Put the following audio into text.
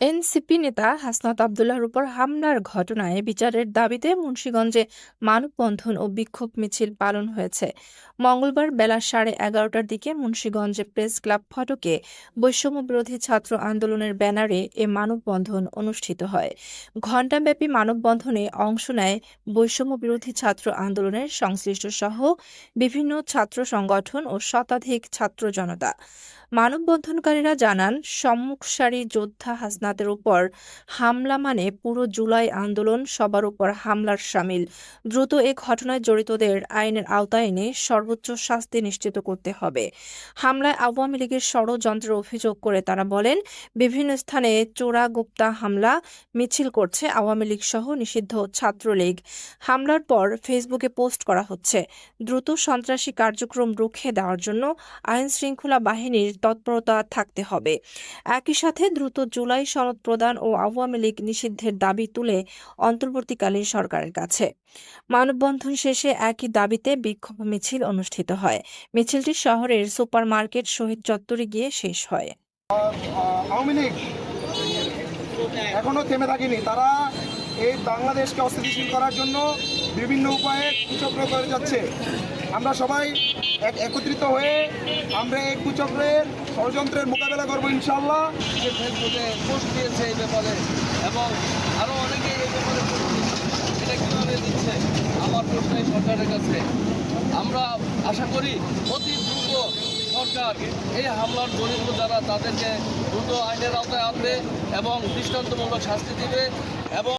NCP নেতা হাসনাত আবদুল্লাহর উপর হামলার ঘটনায় বিচারের দাবিতে মুন্সিগঞ্জে মানববন্ধন ও বিক্ষোভ মিছিল পালন হয়েছে। মঙ্গলবার বেলা সাড়ে এগারোটার দিকে মুন্সিগঞ্জে প্রেস ক্লাব ফটকে বৈষম্য বিরোধী ছাত্র আন্দোলনের ব্যানারে এ মানববন্ধন অনুষ্ঠিত হয়। ঘণ্টাব্যাপী মানববন্ধনে অংশ নেয় বৈষম্য বিরোধী ছাত্র আন্দোলনের সংশ্লিষ্ট সহ বিভিন্ন ছাত্র সংগঠন ও শতাধিক ছাত্র জনতা। মানববন্ধনকারীরা জানান, সম্মুখসারী যোদ্ধা হাসনাতের উপর হামলা মানে পুরো জুলাই আন্দোলন, সবার উপর হামলার সামিল। দ্রুত এ ঘটনায় জড়িতদের আইনের আওতায় এনে সর্বোচ্চ শাস্তি নিশ্চিত করতে হবে। হামলায় আওয়ামী লীগের ষড়যন্ত্রের অভিযোগ করে তারা বলেন, বিভিন্ন স্থানে চোরা গুপ্তা হামলা, মিছিল করছে আওয়ামী লীগ সহ নিষিদ্ধ ছাত্রলীগ। হামলার পর ফেসবুকে পোস্ট করা হচ্ছে, দ্রুত সন্ত্রাসী কার্যক্রম রুখে দেওয়ার জন্য আইন শৃঙ্খলা বাহিনীর তৎপরতা থাকতে হবে। একই সাথে দ্রুত জুলাই সনদ প্রদান ও আওয়ামী লীগ নিষিদ্ধের দাবি তুলে অন্তর্বর্তীকালীন সরকারের কাছে। মানববন্ধন শেষে একই দাবিতে বিক্ষোভ মিছিল অনুষ্ঠিত হয়। মিছিলটি শহরের সুপার মার্কেট শহীদ চত্বরে গিয়ে শেষ হয়। এখনও থেমে থাকেনি। তারা এই বাংলাদেশকে অস্থিতিশীল করার জন্য বিভিন্ন উপায়ে কুচক্র করে যাচ্ছে। আমরা সবাই এক একত্রিত হয়ে আমরা এই কুচক্রের ষড়যন্ত্রের মোকাবেলা করব ইনশাল্লাহ যে ফেসবুকে পোস্ট দিয়েছে এই ব্যাপারে এবং আরও অনেকে এই ব্যাপারে। এটা কীভাবে দিচ্ছে? আমার প্রশ্ন সরকারের কাছে। আমরা আশা করি অতি দ্রুত সরকার এই হামলার জড়িত যারা তাদেরকে দ্রুত আইনের আওতায় আনবে এবং দৃষ্টান্তমূলক শাস্তি দিবে এবং